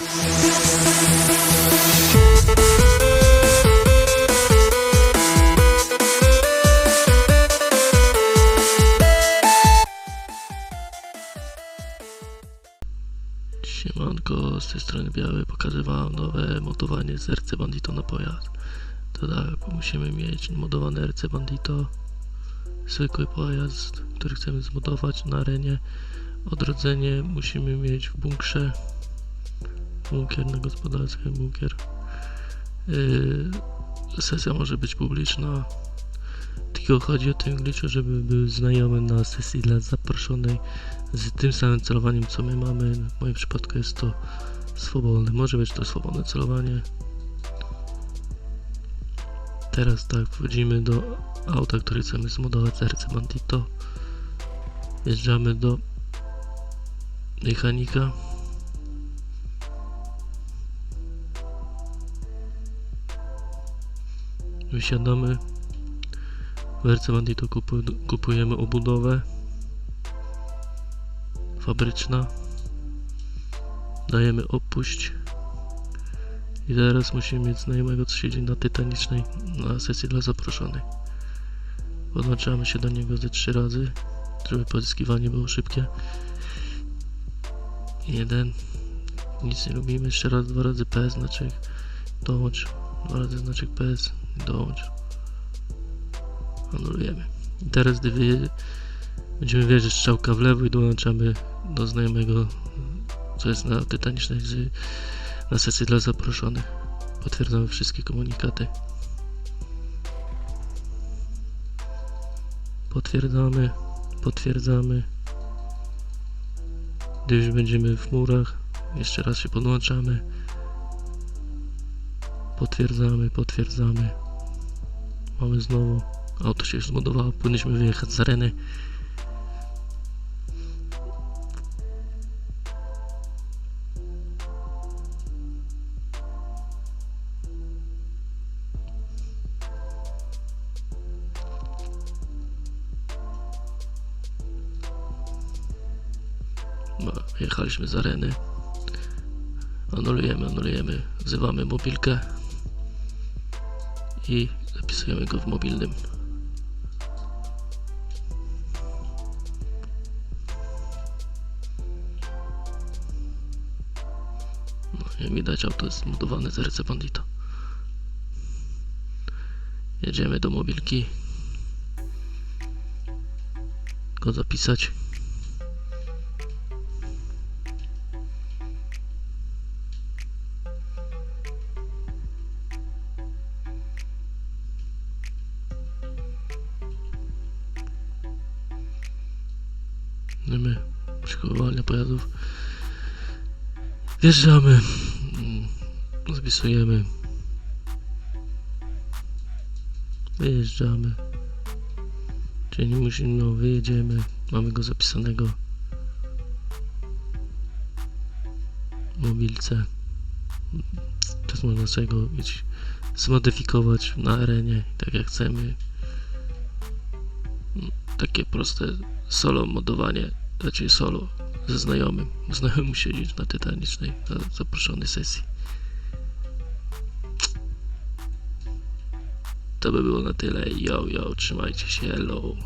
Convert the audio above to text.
Siemanko, z tej strony Biały pokazywałem nowe modowanie z RC Bandito na pojazd. To tak, musimy mieć modowane RC Bandito, zwykły pojazd, który chcemy zmodować na arenie. Odrodzenie musimy mieć w bunkrze, bunkier na gospodarskim, bunkier. Yy, sesja może być publiczna, tylko chodzi o tym glitchu, żeby był znajomy na sesji dla zaproszonej z tym samym celowaniem co my mamy. W moim przypadku jest to swobodne. Może być to swobodne celowanie. Teraz tak, wchodzimy do auta, które chcemy zmodować RC Bandito. Wjeżdżamy do mechanika. Wysiadamy. W RC Bandito kupu- kupujemy obudowę fabryczna. Dajemy opuść. I teraz musimy mieć znajomego, co siedzi na tytanicznej na sesji dla zaproszonych. Podłączamy się do niego ze trzy razy, żeby pozyskiwanie było szybkie. Jeden. Nic nie robimy. Jeszcze raz, dwa razy PS, znaczek. Dołącz. Dwa razy znaczek PS. Dołącz. Anulujemy. I teraz, gdy wy, będziemy wierzyć strzałka w lewo i dołączamy do znajomego, co jest na tytanicznej na sesji dla zaproszonych. Potwierdzamy wszystkie komunikaty. Potwierdzamy, potwierdzamy. Gdy już będziemy w murach, jeszcze raz się podłączamy. Potwierdzamy, potwierdzamy. Mamy znowu. Auto się już zmodowało, powinniśmy wyjechać z areny. No, Jechaliśmy z areny. Anulujemy, anulujemy. Wzywamy mobilkę. I zapisujemy go w mobilnym. No, jak widać auto jest zbudowane z RC Bandito. Jedziemy do mobilki. Go zapisać. My przechowywania pojazdów. Wjeżdżamy. Mm, Zapisujemy. Wyjeżdżamy. Czyli nie musimy, no wyjedziemy. Mamy go zapisanego. W mobilce. Teraz można sobie go mieć, zmodyfikować na arenie, tak jak chcemy. Takie proste solo modowanie, raczej solo ze znajomym. Znajomy siedzieć na tytanicznej, na zaproszonej sesji. To by było na tyle. Yo, yo, trzymajcie się, hello.